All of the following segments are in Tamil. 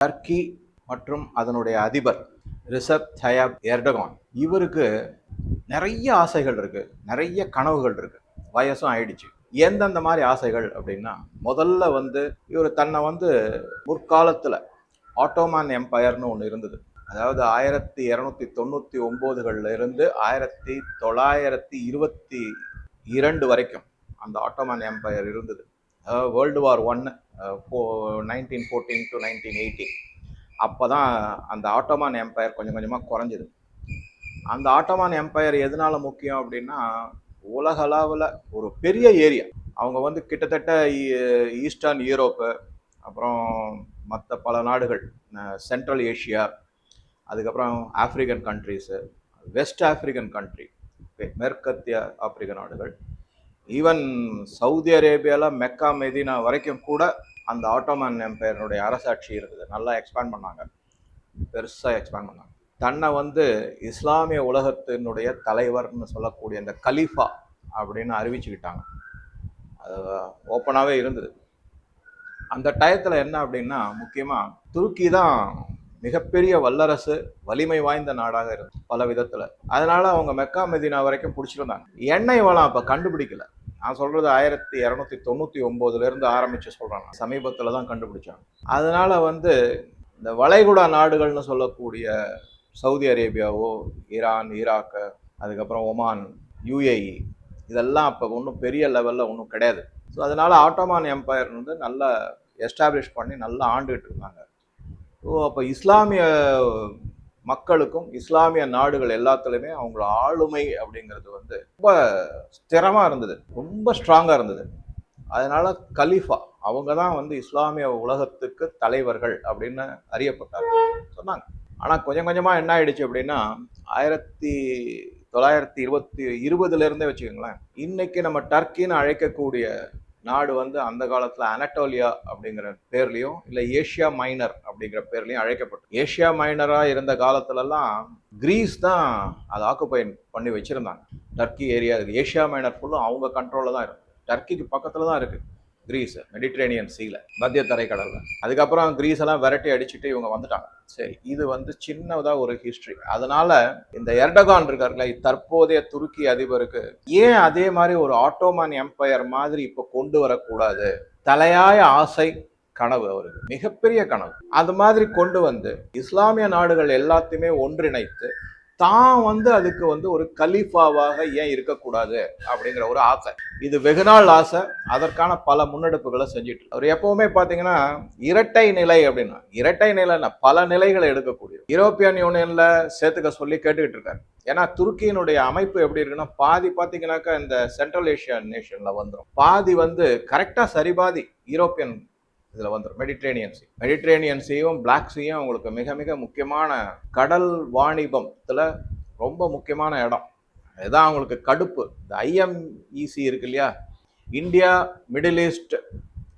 டர்க்கி மற்றும் அதனுடைய அதிபர் ரிசப் தயாப் எர்டகான். இவருக்கு நிறைய ஆசைகள் இருக்குது நிறைய கனவுகள் இருக்குது வயசும் ஆயிடுச்சு. எந்தெந்த மாதிரி ஆசைகள் அப்படின்னா முதல்ல வந்து இவர் தன்னை வந்து முற்காலத்தில் ஆட்டோமான் எம்பையர்னு ஒன்று இருந்தது. அதாவது ஆயிரத்தி இரநூத்தி தொண்ணூற்றி ஒம்போதுகளில் இருந்து ஆயிரத்தி தொள்ளாயிரத்தி இருபத்தி இரண்டு வரைக்கும் அந்த ஆட்டோமான் எம்பையர் இருந்தது. அதாவது வேர்ல்டு வார் ஒன்று nineteen fourteen to nineteen eighteen அப்போ தான் அந்த ஆட்டோமான் எம்பையர் கொஞ்சம் கொஞ்சமாக குறைஞ்சிது. அந்த ஆட்டோமான் எம்பையர் எதனால் முக்கியம் அப்படின்னா உலகளவில் ஒரு பெரிய ஏரியா. அவங்க வந்து கிட்டத்தட்ட ஈஸ்டர்ன் யூரோப்பு அப்புறம் மற்ற பல நாடுகள் சென்ட்ரல் ஏஷியா அதுக்கப்புறம் African countries west African country மேற்கத்திய ஆப்பிரிக்க நாடுகள். ஈவன் சவுதி அரேபியாவில் மெக்கா மெதினா வரைக்கும் கூட அந்த ஆட்டோமேன் எம்பையருடைய அரசாட்சி இருக்குது. நல்லா எக்ஸ்பேண்ட் பண்ணாங்க. பெருசாக எக்ஸ்பேண்ட் பண்ணாங்க. தன்னை வந்து இஸ்லாமிய உலகத்தினுடைய தலைவர்னு சொல்லக்கூடிய அந்த கலீஃபா அப்படின்னு அறிவிச்சுக்கிட்டாங்க. அது ஓப்பனாகவே இருந்தது. அந்த டயத்தில் என்ன அப்படின்னா முக்கியமாக துருக்கி தான் மிகப்பெரிய வல்லரசு வலிமை வாய்ந்த நாடாக இருந்தது பல விதத்தில் அதனால் அவங்க மெக்கா மெதினா வரைக்கும் பிடிச்சிருந்தாங்க. எண்ணெய் வளம் அப்போ கண்டுபிடிக்கல. நான் சொல்கிறது ஆயிரத்தி இரநூத்தி தொண்ணூற்றி ஒம்போதுலேருந்து ஆரம்பித்து சொல்கிறேன் சமீபத்தில் தான் கண்டுபிடிச்சாங்க. அதனால் வந்து இந்த வளைகுடா நாடுகள்னு சொல்லக்கூடிய சவுதி அரேபியாவோ ஈரான் ஈராக்கு அதுக்கப்புறம் ஒமான் யுஏஇ இதெல்லாம் அப்போ ஒன்றும் பெரிய லெவலில் ஒன்றும் கிடையாது. ஸோ அதனால் ஆட்டோமான் எம்பையர் வந்து நல்லா எஸ்டாப்ளிஷ் பண்ணி நல்லா ஆண்டுகிட்டு இருந்தாங்க. ஸோ அப்போ இஸ்லாமிய மக்களுக்கும் இஸ்லாமிய நாடுகள் எல்லாத்துலேயுமே அவங்கள ஆளுமை அப்படிங்கிறது வந்து ரொம்ப ஸ்திரமாக இருந்தது. ரொம்ப ஸ்ட்ராங்காக இருந்தது. அதனால கலீஃபா அவங்க தான் வந்து இஸ்லாமிய உலகத்துக்கு தலைவர்கள் அப்படின்னு அறியப்பட்டார்கள் சொன்னாங்க. ஆனால் கொஞ்சம் கொஞ்சமாக என்ன ஆயிடுச்சு அப்படின்னா ஆயிரத்தி தொள்ளாயிரத்தி இருபத்தி இருபதுலேருந்தே வச்சுக்கோங்களேன் இன்னைக்கு நம்ம டர்க்கின்னு அழைக்கக்கூடிய நாடு வந்து அந்த காலத்தில் அனட்டோலியா அப்படிங்கிற பேர்லேயும் இல்லை ஏஷியா மைனர் அப்படிங்கிற பேர்லேயும் அழைக்கப்பட்டது ஏஷியா மைனராக இருந்த காலத்துலலாம் கிரீஸ் தான் அதை ஆக்குப்பை பண்ணி வச்சுருந்தாங்க. டர்க்கி ஏரியா ஏஷியா மைனர் ஃபுல்லும் அவங்க கண்ட்ரோலில் தான் இருக்கு. டர்க்கிக்கு பக்கத்தில் தான் இருக்குது கிரீஸ் மெடிட்ரேனியன் சீல மத்திய தரைக்கடலில். அதுக்கப்புறம் கிரீஸ் எல்லாம் விரட்டி அடிச்சுட்டு இவங்க வந்துட்டாங்க. சரி இது வந்து சின்னதா ஒரு ஹிஸ்டரி அதனால இந்த எர்டகான் இருக்காருல்ல தற்போதைய துருக்கி அதிபருக்கு ஏன் அதே மாதிரி ஒரு ஆட்டோமான் எம்பையர் மாதிரி இப்ப கொண்டு வரக்கூடாது? தலையாய ஆசை கனவு அவருக்கு. மிகப்பெரிய கனவு. அது மாதிரி கொண்டு வந்து இஸ்லாமிய நாடுகள் எல்லாத்தையுமே ஒன்றிணைத்து தான் வந்து அதுக்கு வந்து ஒரு கலீஃபாவாக ஏன் இருக்கக்கூடாது அப்படிங்கிற ஒரு ஆசை. இது வெகு நாள் ஆசை. அதற்கான பல முன்னெடுப்புகளை செஞ்சுட்டு அவர் எப்பவுமே பார்த்தீங்கன்னா இரட்டை நிலை அப்படின்னா இரட்டை நிலைன்னா பல நிலைகளை எடுக்கக்கூடிய யூரோப்பியன் யூனியன்ல சேர்த்துக்க சொல்லி கேட்டுக்கிட்டு இருக்காரு. ஏன்னா துருக்கியினுடைய அமைப்பு எப்படி இருக்குன்னா பாதி பார்த்தீங்கன்னாக்கா இந்த சென்ட்ரல் ஏஷியன் நேஷனில் வந்துடும் பாதி வந்து கரெக்டாக சரிபாதி யூரோப்பியன் இதில் வந்துடும் மெடிட்ரேனியன் சி மெடிட்ரேனியன் சீயும் பிளாக் சீயும் அவங்களுக்கு மிக மிக முக்கியமான கடல் வாணிபத்தில் ரொம்ப முக்கியமான இடம். இதுதான் அவங்களுக்கு கடுப்பு. இந்த ஐஎம்இசி இருக்கு இல்லையா? இந்தியா மிடில் ஈஸ்ட்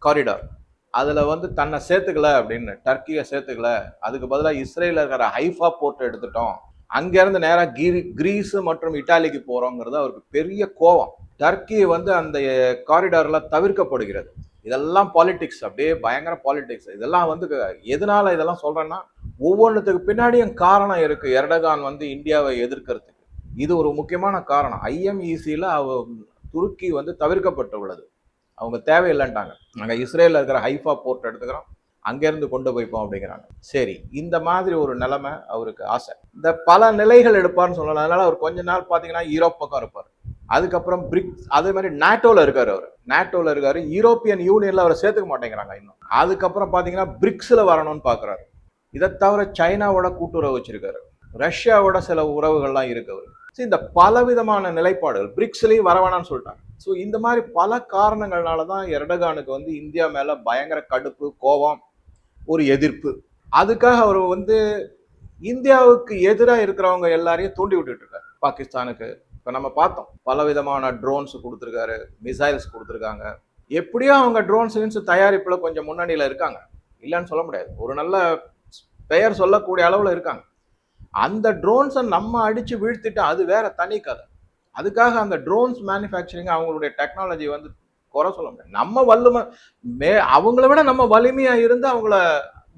காரிடார் அதில் வந்து தன்னை சேர்த்துக்கல அப்படின்னு டர்க்கியை சேர்த்துக்கல. அதுக்கு பதிலாக இஸ்ரேலில் இருக்கிற ஹைஃபா போர்ட் எடுத்துட்டோம். அங்கேருந்து நேராக கிரி கிரீஸு மற்றும் இட்டாலிக்கு போகிறோங்கிறது அவருக்கு பெரிய கோவம் டர்க்கி வந்து அந்த eh, காரிடாரில் தவிர்க்கப்படுகிறது. இதெல்லாம் பாலிடிக்ஸ் அப்படியே பயங்கர பாலிடிக்ஸ் இதெல்லாம் வந்து எதனால இதெல்லாம் சொல்றேன்னா ஒவ்வொன்றுத்துக்கு பின்னாடியும் காரணம் இருக்கு. எர்டகான் வந்து இந்தியாவை எதிர்க்கிறதுக்கு. இது ஒரு முக்கியமான காரணம். ஐஎம்இசியில் அவ துருக்கி வந்து தவிர்க்கப்பட்டு உள்ளது. அவங்க தேவையில்லைன்ட்டாங்க. நாங்கள் இஸ்ரேலில் இருக்கிற ஹைஃபா போர்ட் எடுத்துக்கிறோம். அங்கேருந்து கொண்டு போய்ப்போம் அப்படிங்கிறாங்க. சரி இந்த மாதிரி ஒரு நிலைமை அவருக்கு ஆசை. இந்த பல நிலைகள் எடுப்பார்னு சொல்லலாம். அதனால அவர் கொஞ்ச நாள் பார்த்தீங்கன்னா யூரோப் பக்கம் இருப்பார். அதுக்கப்புறம் பிரிக்ஸ் அதே மாதிரி நாட்டோவில் இருக்கார் அவர். நேட்டோவில் இருக்காரு. யூரோப்பியன் யூனியனில் அவரை சேர்த்துக்க மாட்டேங்கிறாங்க இன்னும். அதுக்கப்புறம் பார்த்தீங்கன்னா பிரிக்ஸில் வரணும்னு பார்க்குறாரு இதை தவிர சைனாவோட கூட்டுறவு வச்சிருக்காரு. ரஷ்யாவோட சில உறவுகள்லாம் இருக்கு அவர். ஸோ இந்த பலவிதமான நிலைப்பாடுகள் பிரிக்ஸ்லயும் வரவேணான்னு சொல்லிட்டாங்க. ஸோ இந்த மாதிரி பல காரணங்கள்னால தான் எர்டகானுக்கு வந்து இந்தியா மேலே பயங்கர கடுப்பு கோபம் ஒரு எதிர்ப்பு. அதுக்காக அவர் வந்து இந்தியாவுக்கு எதிராக இருக்கிறவங்க எல்லாரையும் தூண்டி விட்டுட்டு இருக்கார். பாகிஸ்தானுக்கு இப்போ நம்ம பார்த்தோம் பல விதமான ட்ரோன்ஸ் கொடுத்துருக்காரு மிசைல்ஸ் கொடுத்துருக்காங்க. எப்படியோ அவங்க ட்ரோன்ஸ் கின்ஸ் தயாரிப்பில் கொஞ்சம் முன்னணியில் இருக்காங்க. இல்லைன்னு சொல்ல முடியாது. ஒரு நல்ல பெயர் சொல்லக்கூடிய அளவில் இருக்காங்க. அந்த ட்ரோன்ஸை நம்ம அடித்து வீழ்த்திட்டு அது வேற தனி கதை. அதுக்காக அந்த ட்ரோன்ஸ் மேனுஃபேக்சரிங் அவங்களுடைய டெக்னாலஜி வந்து குறை சொல்ல முடியாது. நம்ம வல்லுமை மே அவங்கள விட நம்ம வலிமையாக இருந்து அவங்கள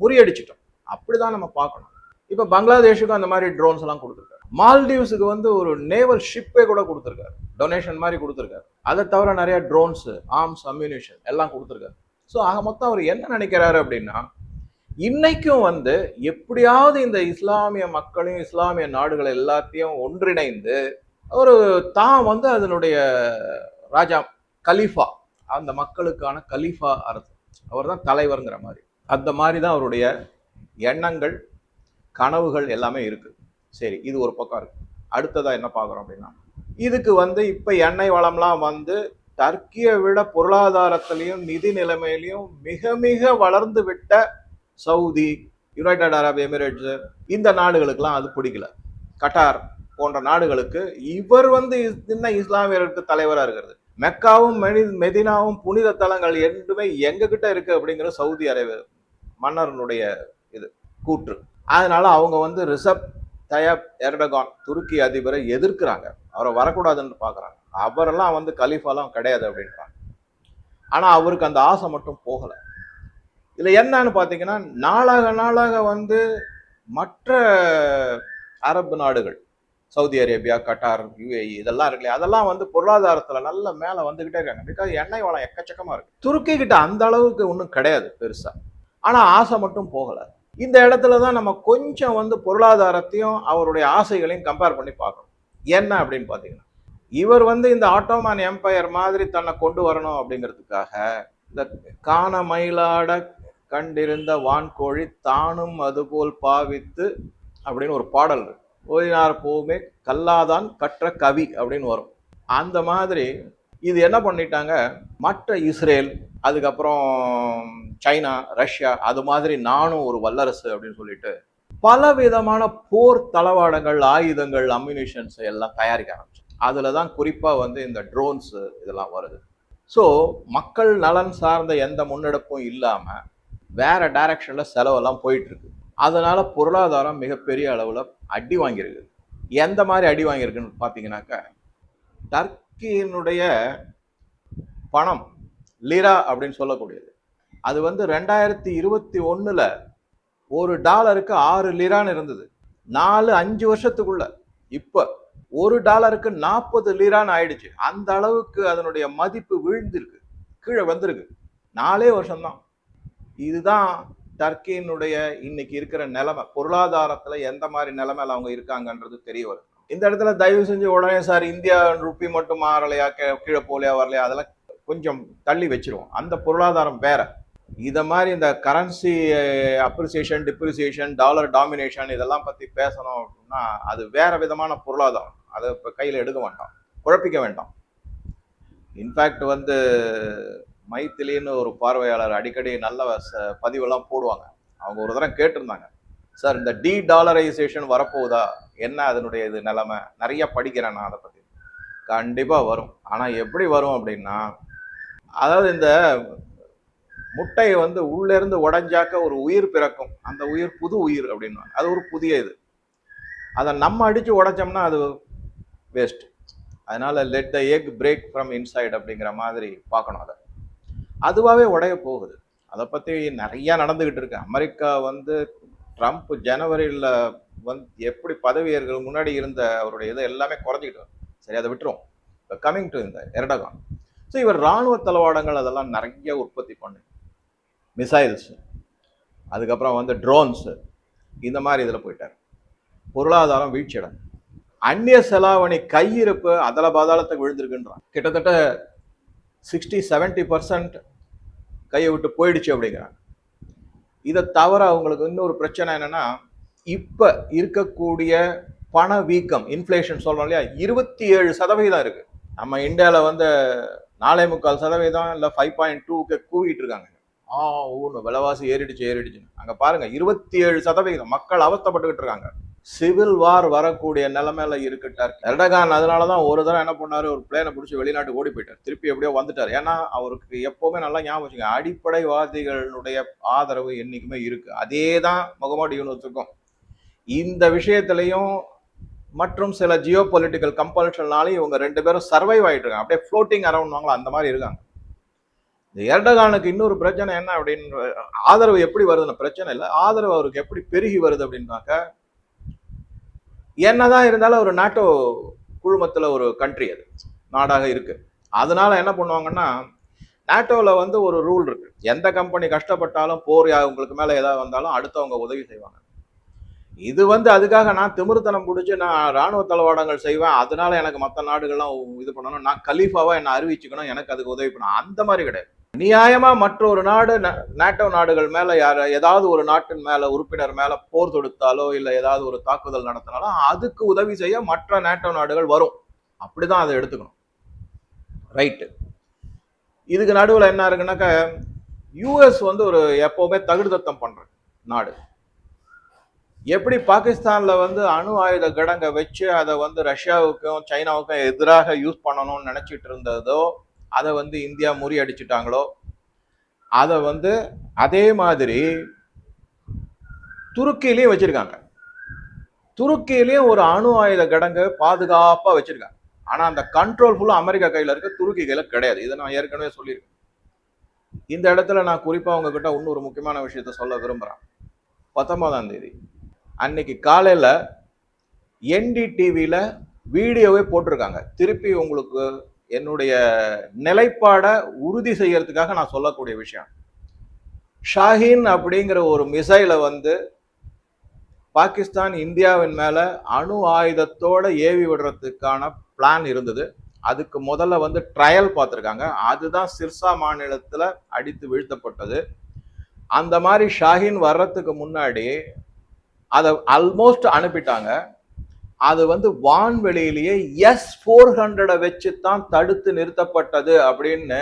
முறியடிச்சிட்டோம். அப்படிதான் நம்ம பார்க்கணும். இப்போ பங்களாதேஷுக்கும் அந்த மாதிரி ட்ரோன்ஸ் எல்லாம் கொடுத்துருக்காரு. மால்டீவ்ஸுக்கு வந்து ஒரு நேவல் ஷிப்பே கூட கொடுத்துருக்காரு. டொனேஷன் மாதிரி கொடுத்துருக்காரு. அதை தவிர நிறைய ட்ரோன்ஸு ஆர்ம்ஸ் அம்யூனிஷன் எல்லாம் கொடுத்துருக்காரு. ஸோ ஆக மொத்தம் அவர் என்ன நினைக்கிறாரு அப்படின்னா இன்னைக்கும் வந்து எப்படியாவது இந்த இஸ்லாமிய மக்களையும் இஸ்லாமிய நாடுகள் எல்லாத்தையும் ஒன்றிணைந்து ஒரு தான் வந்து அதனுடைய ராஜா கலீஃபா அந்த மக்களுக்கான கலீஃபா அரசு. அவர் தான் தலைவருங்கிற மாதிரி. அந்த மாதிரி தான் அவருடைய எண்ணங்கள் கனவுகள் எல்லாமே இருக்குது சரி இது ஒரு பக்கம் இருக்கு. அடுத்ததாக என்ன பார்க்குறோம் அப்படின்னா இதுக்கு வந்து இப்போ எண்ணெய் வளம்லாம் வந்து டர்க்கியை விட பொருளாதாரத்திலையும் நிதி நிலைமையிலையும் மிக மிக வளர்ந்து விட்ட சவுதி யுனைடெட் அரப் எமிரேட்ஸு இந்த நாடுகளுக்கெல்லாம் அது பிடிக்கல. கட்டார் போன்ற நாடுகளுக்கு இவர் வந்து சின்ன இஸ்லாமியர்களுக்கு தலைவராக இருக்கிறது. மெக்காவும் மெனி மெதினாவும் புனித தலங்கள் என்றுமே எங்ககிட்ட இருக்கு அப்படிங்கிற சவுதி அரேபிய மன்னரனுடைய இது கூற்று. அதனால அவங்க வந்து ரிசப் தயப் எர்டகான் துருக்கி அதிபரை எதிர்க்கிறாங்க. அவரை வரக்கூடாதுன்னு பார்க்குறாங்க. அவரெல்லாம் வந்து கலீஃபாலாம் கிடையாது அப்படின்றாங்க. ஆனால் அவருக்கு அந்த ஆசை மட்டும் போகலை. இதில் என்னன்னு பார்த்தீங்கன்னா நாளாக நாளாக வந்து மற்ற அரபு நாடுகள் சவுதி அரேபியா கட்டார் யுஏஇ இதெல்லாம் இருக்குல்லையா? அதெல்லாம் வந்து பொருளாதாரத்தில் நல்ல மேலே வந்துக்கிட்டே இருக்காங்க. பிகாஸ் எண்ணெய் வளம் எக்கச்சக்கமாக இருக்குது துருக்கி கிட்ட அந்த அளவுக்கு ஒன்றும் கிடையாது பெருசாக ஆனால் ஆசை மட்டும் போகலை. இந்த இடத்துல தான் நம்ம கொஞ்சம் வந்து பொருளாதாரத்தையும் அவருடைய ஆசைகளையும் கம்பேர் பண்ணி பார்க்கணும். என்ன அப்படின்னு பார்த்தீங்கன்னா இவர் வந்து இந்த ஆட்டோமான் எம்பையர் மாதிரி தன்னை கொண்டு வரணும் அப்படிங்கிறதுக்காக இந்த காண மயிலாட கண்டிருந்த வான்கோழி தானும் அதுபோல் பாவித்து அப்படின்னு ஒரு பாடல் இருக்கு. ஓதினார் போவுமே கல்லாதான் கற்ற கவி அப்படின்னு வரும். அந்த மாதிரி இது என்ன பண்ணிட்டாங்க? மற்ற இஸ்ரேல் அதுக்கப்புறம் சைனா ரஷ்யா அது மாதிரி நானும் ஒரு வல்லரசு அப்படின்னு சொல்லிட்டு பல விதமான போர் தளவாடங்கள் ஆயுதங்கள் அம்யூனிஷன்ஸ் எல்லாம் தயாரிக்க ஆரம்பிச்சு அதில் தான் குறிப்பாக வந்து இந்த ட்ரோன்ஸ் இதெல்லாம் வருது. ஸோ மக்கள் நலன் சார்ந்த எந்த முன்னெடுப்பும் இல்லாமல் வேற டைரக்ஷனில் செலவெல்லாம் போயிட்டுருக்கு. அதனால் பொருளாதாரம் மிகப்பெரிய அளவில் அடி வாங்கியிருக்கு. எந்த மாதிரி அடி வாங்கியிருக்குன்னு பார்த்தீங்கன்னாக்கா டர்க்கியினுடைய பணம் லிரா அப்படின்னு சொல்லக்கூடியது. அது வந்து ரெண்டாயிரத்தி இருபத்தி ஒன்றில் ஒரு டாலருக்கு ஆறு லிரான்னு இருந்தது. நாலு அஞ்சு வருஷத்துக்குள்ள. இப்போ ஒரு டாலருக்கு நாற்பது லிரான்னு ஆயிடுச்சு. அந்த அளவுக்கு அதனுடைய மதிப்பு விழுந்திருக்கு. கீழே வந்திருக்கு. நாலே வருஷம்தான். இதுதான் டர்க்கியினுடைய இன்னைக்கு இருக்கிற நிலைமை. பொருளாதாரத்துல எந்த மாதிரி நிலைமையில அவங்க இருக்காங்கன்றது தெரிய வரும் இந்த இடத்துல தயவு செஞ்சு உடனே சார் இந்தியா ருப்பி மட்டும் மாறலையா? கீ- கீழே போலையா வரலையா? அதெல்லாம் கொஞ்சம் தள்ளி வச்சிருவோம். அந்த பொருளாதாரம் வேற. இதை மாதிரி இந்த currency appreciation depreciation dollar domination இதெல்லாம் பற்றி பேசணும் அப்படின்னா அது வேற விதமான பொருளாதாரம். அதை இப்போ கையில் எடுக்க வேண்டாம். குழப்பிக்க வேண்டாம். இன்ஃபேக்ட் வந்து மைத்திலின்னு ஒரு பார்வையாளர் அடிக்கடி நல்ல ச- பதிவெல்லாம் போடுவாங்க. அவங்க ஒரு தடவை கேட்டிருந்தாங்க. சார் இந்த டி டாலரைசேஷன் வரப்போகுதா? என்ன அதனுடைய இது நிலைமை? நிறைய படிக்கிறேன் நான் அதை பற்றி கண்டிப்பாக வரும். ஆனால் எப்படி வரும் அப்படின்னா அதாவது இந்த முட்டையை வந்து உள்ளேருந்து உடஞ்சாக்க ஒரு உயிர் பிறக்கும். அந்த உயிர் புது உயிர் அப்படின்னு அது ஒரு புதிய இது. அதை நம்ம அடித்து உடைச்சோம்னா அது வேஸ்ட் அதனால் let the egg break from inside அப்படிங்கிற மாதிரி பார்க்கணும் அதை. அதுவாகவே உடைய போகுது. அதை பற்றி நிறையா நடந்துக்கிட்டு இருக்கு. அமெரிக்கா வந்து ட்ரம்ப் ஜனவரியில் வந்து எப்படி பதவியேற்கிறது முன்னாடி இருந்த அவருடைய இது எல்லாமே குறைஞ்சிக்கிட்டு சரி அதை விட்டுரும் இப்போ கமிங் டு இந்த எரடகான் ஸோ இவர் இராணுவ தளவாடங்கள் அதெல்லாம் நிறைய உற்பத்தி பண்ணு. மிசைல்ஸ் அதுக்கப்புறம் வந்து ட்ரோன்ஸு இந்த மாதிரி இதில் போயிட்டார். பொருளாதாரம் வீழ்ச்சியடை அந்நிய செலாவணி கையிருப்பு அதில் பாதாளத்துக்கு விழுந்திருக்குன்றான். கிட்டத்தட்ட சிக்ஸ்டி 70% பர்சன்ட் கையை விட்டு போயிடுச்சு அப்படிங்கிறாங்க. இதை தவிர அவங்களுக்கு இன்னொரு பிரச்சனை என்னன்னா இப்போ இருக்கக்கூடிய பண வீக்கம் இன்ஃப்ளேஷன் சொல்றோம் இல்லையா? இருபத்தி ஏழு சதவீதம் இருக்குது நம்ம இந்தியாவில் வந்து நாலே முக்கால் சதவீதம் இல்லை ஃபைவ் பாயிண்ட் டூக்கு கூவிட்டு இருக்காங்க. ஆ ஒன்று விலைவாசி ஏறிடுச்சு ஏறிடுச்சு. அங்க பாருங்க இருபத்தி ஏழு சதவீதம். மக்கள் அவஸ்தப்பட்டுக்கிட்டு இருக்காங்க. சிவில் வார் வரக்கூடிய நிலைமையில இருக்கிட்டார். எர்டகான் அதனால தான் ஒரு தடவை என்ன பண்ணாரு? ஒரு பிளேனை பிடிச்சி வெளிநாட்டுக்கு ஓடி போயிட்டார். திருப்பி எப்படியோ வந்துட்டார். ஏன்னா அவருக்கு எப்பவுமே நல்லா ஞாபகம் வச்சுங்க. அடிப்படைவாதிகளுடைய ஆதரவு என்னைக்குமே இருக்கு. அதே தான் முகமது யூனுஸுக்கும். இந்த விஷயத்திலையும் மற்றும் சில ஜியோ பொலிட்டிக்கல் கம்பல்ஷன்னாலையும் இவங்க ரெண்டு பேரும் சர்வைவ் ஆகிட்டு இருக்காங்க. அப்படியே ஃப்ளோட்டிங் அரௌண்ட்வாங்களா அந்த மாதிரி இருக்காங்க. இந்த எர்டகானுக்கு இன்னொரு பிரச்சனை என்ன அப்படின்னு ஆதரவு எப்படி வருதுன்னு பிரச்சனை இல்லை. ஆதரவு அவருக்கு எப்படி பெருகி வருது அப்படின்னாக்க என்னதான் இருந்தாலும் ஒரு நாட்டோ குழுமத்தில் ஒரு கண்ட்ரி அது நாடாக இருக்கு. அதனால என்ன பண்ணுவாங்கன்னா நாட்டோவில் வந்து ஒரு ரூல் இருக்கு. எந்த கம்பெனி கஷ்டப்பட்டாலும் போர் யா- உங்களுக்கு மேலே ஏதாவது வந்தாலும் அடுத்தவங்க உதவி செய்வாங்க. இது வந்து அதுக்காக நான் திமிருத்தனம் பிடிச்சி நான் ராணுவ தளவாடங்கள் செய்வேன். அதனால எனக்கு மற்ற நாடுகள்லாம் இது பண்ணணும். நான் கலீஃபாவாக என்னை அறிவிச்சுக்கணும். எனக்கு அதுக்கு உதவி பண்ணணும். அந்த மாதிரி கிடையாது. நியாயமாக மற்றொரு நாடு நேட்டோ நாடுகள் மேலே யார் ஏதாவது ஒரு நாட்டின் மேலே உறுப்பினர் மேலே போர் தொடுத்தாலோ இல்லை ஏதாவது ஒரு தாக்குதல் நடத்தினாலோ அதுக்கு உதவி செய்ய மற்ற நேட்டோ நாடுகள் வரும். அப்படி தான் அதை எடுத்துக்கணும். ரைட்டு இதுக்கு நடுவில் என்ன இருக்குன்னாக்கா யூஎஸ் வந்து ஒரு எப்போவுமே தகுதத்தம் பண்ணுற நாடு. எப்படி பாகிஸ்தானில் வந்து அணு ஆயுத கடங்கை வச்சு அதை வந்து ரஷ்யாவுக்கும் சைனாவுக்கும் எதிராக யூஸ் பண்ணணும்னு நினச்சிட்டு இருந்ததோ அதை வந்து இந்தியா முறியடிச்சிட்டாங்களோ அதை வந்து அதே மாதிரி துருக்கியிலையும் வச்சுருக்காங்க. துருக்கியிலையும் ஒரு அணு ஆயுத கடங்கை பாதுகாப்பாக வச்சுருக்காங்க. ஆனால் அந்த கண்ட்ரோல் ஃபுல்லாக அமெரிக்கா கையில் இருக்க துருக்கி கையில் கிடையாது. இதை நான் ஏற்கனவே சொல்லியிருக்கேன். இந்த இடத்துல நான் குறிப்பாக உங்ககிட்ட இன்னொரு முக்கியமான விஷயத்த சொல்ல விரும்புகிறேன் பத்தொன்பதாம் தேதி. அன்னைக்கு காலையில் என்டிடிவியில் வீடியோவே போட்டிருக்காங்க. திருப்பி உங்களுக்கு என்னுடைய நிலைப்பாடை உறுதி செய்யறதுக்காக நான் சொல்லக்கூடிய விஷயம். ஷாஹின் அப்படிங்கிற ஒரு மிசைலை வந்து பாகிஸ்தான் இந்தியாவின் மேலே அணு ஆயுதத்தோட ஏவி விடுறதுக்கான பிளான் இருந்தது. அதுக்கு முதல்ல வந்து ட்ரையல் பார்த்துருக்காங்க. அதுதான் சிர்சா மாநிலத்தில் அடித்து வீழ்த்தப்பட்டது. அந்த மாதிரி ஷாஹின் வர்றதுக்கு முன்னாடி அதை ஆல்மோஸ்ட் அனுப்பிட்டாங்க. அது வந்து வான்வெளியிலேயே எஸ் ஃபோர் ஹண்ட்ரடை வச்சு தான் தடுத்து நிறுத்தப்பட்டது அப்படின்னு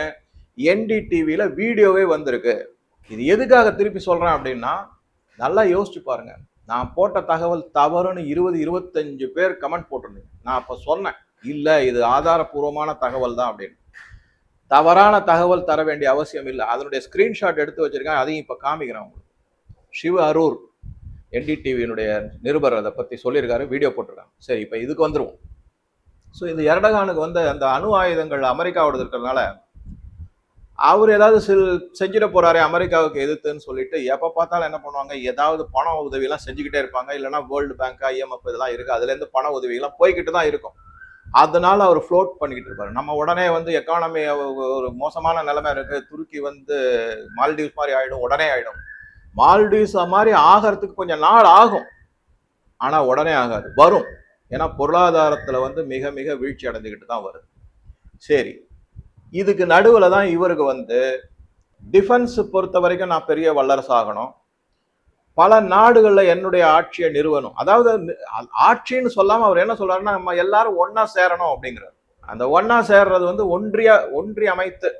என்டிடிவியில் வீடியோவே வந்திருக்கு. இது எதுக்காக திருப்பி சொல்கிறேன் அப்படின்னா நல்லா யோசிச்சு பாருங்க. நான் போட்ட தகவல் தவறுன்னு இருபது இருபத்தஞ்சு பேர் கமெண்ட் போட்டிருந்தீங்க. நான் அப்போ சொன்னேன் இல்லை இது ஆதாரபூர்வமான தகவல் தான் அப்படின்னு. தவறான தகவல் தர வேண்டிய அவசியம் இல்லை. அதனுடைய ஸ்க்ரீன்ஷாட் எடுத்து வச்சிருக்கேன் அதையும் இப்போ காமிக்கிறேன் உங்களுக்கு. சிவ அரூர். என்டிடிவியினுடைய நிருபர் அதை பற்றி சொல்லியிருக்காரு வீடியோ போட்டிருக்காங்க. சரி இப்போ இதுக்கு வந்துருவோம். ஸோ இந்த எரடகானுக்கு வந்து அந்த அணு ஆயுதங்கள் அமெரிக்காவோடது இருக்கிறதுனால அவர் ஏதாவது சில் செஞ்சிட போறாரு அமெரிக்காவுக்கு எதிர்த்துன்னு சொல்லிட்டு எப்போ பார்த்தாலும் என்ன பண்ணுவாங்க? ஏதாவது பண உதவியெல்லாம் செஞ்சுக்கிட்டே இருப்பாங்க. இல்லைனா வேர்ல்டு பேங்க் ஐஎம்எஃப் இதெல்லாம் இருக்குது அதுலேருந்து பண உதவிகள்லாம் போய்கிட்டு தான் இருக்கும். அதனால அவர் ஃப்ளோட் பண்ணிக்கிட்டு இருப்பார். நம்ம உடனே வந்து எக்கானமி ஒரு மோசமான நிலைமை இருக்குது துருக்கி வந்து மால்டீவ்ஸ் மாதிரி ஆகிடும் உடனே ஆயிடும். மால்டீவ்ஸ் மாதிரி ஆகிறதுக்கு கொஞ்சம் நாள் ஆகும். ஆனால் உடனே ஆகாது. வரும். ஏன்னா பொருளாதாரத்தில் வந்து மிக மிக வீழ்ச்சி அடைஞ்சுக்கிட்டு தான் வருது. சரி. இதுக்கு நடுவில் தான் இவருக்கு வந்து டிஃபென்ஸ் பொறுத்த வரைக்கும் நான் பெரிய வல்லரசு ஆகணும் பல நாடுகளில் என்னுடைய ஆட்சியை நிறுவனம் அதாவது ஆட்சின்னு சொல்லாமல் அவர் என்ன சொல்றாருன்னா நம்ம எல்லாரும் ஒன்றா சேரணும் அப்படிங்கிறார். அந்த ஒன்றா சேர்றது வந்து ஒன்றிய ஒன்றி அமைத்து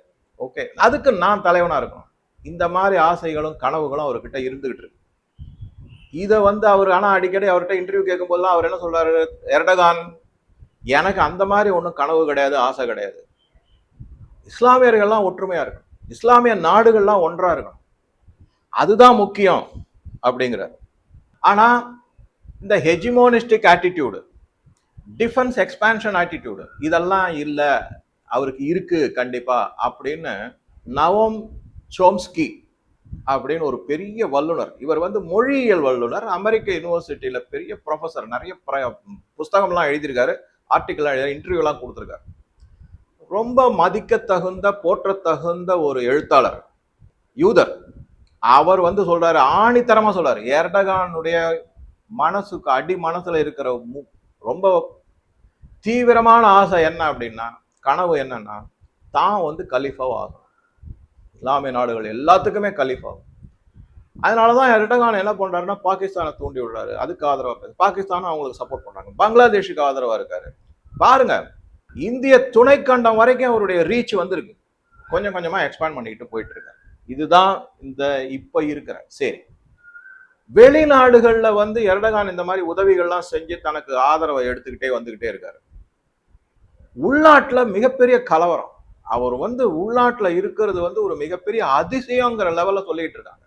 ஓகே. அதுக்கு நான் தலைவனாக இருக்கணும். இந்த மாதிரி ஆசைகளும் கனவுகளும் அவர்கிட்ட இருந்துகிட்டு இருக்கு. இதை வந்து அவர் ஆனால் அடிக்கடி அவர்கிட்ட இன்டர்வியூ கேட்கும்போதுலாம் அவர் என்ன சொல்றாரு? எரடகான் எனக்கு அந்த மாதிரி ஒன்றும் கனவு கிடையாது ஆசை கிடையாது. இஸ்லாமியர்கள்லாம் ஒற்றுமையா இருக்கணும். இஸ்லாமிய நாடுகள்லாம் ஒன்றா இருக்கணும். அதுதான் முக்கியம் அப்படிங்கிறார். ஆனா இந்த hegemonistic attitude defence expansion attitude இதெல்லாம் இல்லை அவருக்கு இருக்கு கண்டிப்பா அப்படின்னு நவம் சோம்ஸ்கி அப்படின்னு ஒரு பெரிய வல்லுனர் இவர் வந்து மொழியியல் வல்லுனர் அமெரிக்க யூனிவர்சிட்டியில் பெரிய ப்ரொஃபசர் நிறைய பிர- புஸ்தகம்லாம் எழுதியிருக்காரு. ஆர்டிக்கல் இன்டர்வியூலாம் கொடுத்துருக்காரு. ரொம்ப மதிக்கத்தகுந்த போற்றத்தகுந்த ஒரு எழுத்தாளர். யூதர். அவர் வந்து சொல்றாரு ஆணித்தரமா சொல்றாரு. எர்டகானுடைய மனசுக்கு அடி மனசுல இருக்கிற மு- ரொம்ப தீவிரமான ஆசை என்ன அப்படின்னா கனவு என்னன்னா தான் வந்து கலிஃபாவாகும். இஸ்லாமிய நாடுகள் எல்லாத்துக்குமே கலீஃபா. அதனாலதான் ரிட்டகான் என்ன பண்றாருன்னா பாகிஸ்தானை தூண்டி விடுறாரு. அதுக்கு ஆதரவாக பாகிஸ்தானும் அவங்களுக்கு சப்போர்ட் பண்ணுறாங்க பங்களாதேஷுக்கு ஆதரவாக இருக்காரு. பாருங்க இந்திய துணைக்கண்டம் வரைக்கும் அவருடைய ரீச் வந்திருக்கு. கொஞ்சம் கொஞ்சமா எக்ஸ்பேண்ட் பண்ணிக்கிட்டு போயிட்டு இருக்காரு. இதுதான் இந்த இப்போ இருக்கிற சரி. வெளிநாடுகளில் வந்து எர்டகான் இந்த மாதிரி உதவிகள்லாம் செஞ்சு தனக்கு ஆதரவை எடுத்துக்கிட்டே வந்துக்கிட்டே இருக்காரு. உள்நாட்டுல மிகப்பெரிய கலவரம். அவர் வந்து உள்நாட்டுல இருக்கிறது வந்து ஒரு மிகப்பெரிய அதிசயங்கிற லெவல்ல சொல்லிட்டு இருக்காங்க.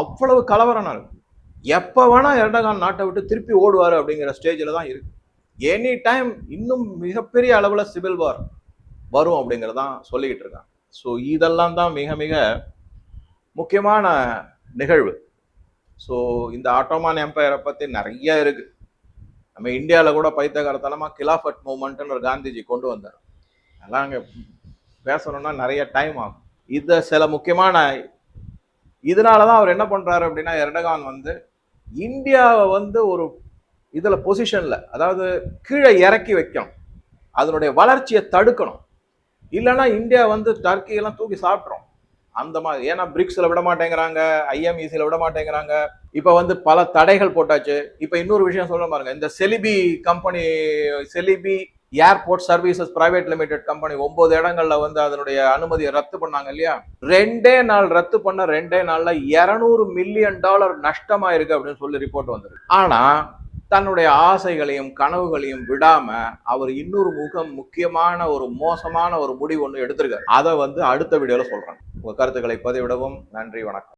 அவ்வளவு கலவரம் எப்போ எப்ப வேணா எர்டகான் நாட்டை விட்டு திருப்பி ஓடுவார் அப்படிங்கிற ஸ்டேஜில் தான் இருக்கு. எனி டைம் இன்னும் மிகப்பெரிய அளவில் சிவில் வார் வரும் அப்படிங்கிறதான் சொல்லிக்கிட்டு இருக்காங்க. ஸோ இதெல்லாம் தான் மிக மிக முக்கியமான நிகழ்வு. ஸோ இந்த ஆட்டோமான் எம்பையரை பற்றி நிறைய இருக்குது நம்ம இந்தியாவில் கூட பைத்தியகாரத்தனமாக கிலாஃபட் மூமெண்ட்டுன்னு ஒரு காந்திஜி கொண்டு வந்தார். அதெல்லாம் அங்கே பேசணும்னா நிறைய டைம் ஆகும். இதை சில முக்கியமான இதனால தான் அவர் என்ன பண்ணுறாரு அப்படின்னா எர்டகான் வந்து இந்தியாவை வந்து ஒரு இதில் பொசிஷனில் அதாவது கீழே இறக்கி வைக்கணும். அதனுடைய வளர்ச்சியை தடுக்கணும். இல்லைன்னா இந்தியா வந்து டர்க்கியெல்லாம் தூக்கி சாப்பிட்றோம் அந்த மாதிரி ஏன்னா பிரிக்ஸில் விட மாட்டேங்கிறாங்க ஐஎம்இசியில் விட மாட்டேங்கிறாங்க. இப்போ வந்து பல தடைகள் போட்டாச்சு. இப்போ இன்னொரு விஷயம் சொல்ல பாருங்க. இந்த Celebi company Celebi airport services private limited company ஒன்பது இடங்கள்ல வந்து அதனுடைய அனுமதியை ரத்து பண்ணாங்க இல்லையா? ரெண்டே நாள் ரத்து பண்ண ரெண்டே நாள்ல இருநூறு மில்லியன் டாலர் நஷ்டமாயிருக்கு அப்படின்னு சொல்லி ரிப்போர்ட் வந்திருக்கு. ஆனா தன்னுடைய ஆசைகளையும் கனவுகளையும் விடாம அவர் இன்னொரு முகம் முக்கியமான ஒரு மோசமான ஒரு முடிவு ஒன்று எடுத்திருக்காரு. அதை வந்து அடுத்த வீடியோல சொல்றேன். உங்க கருத்துக்களை பதிவிடவும் நன்றி வணக்கம்.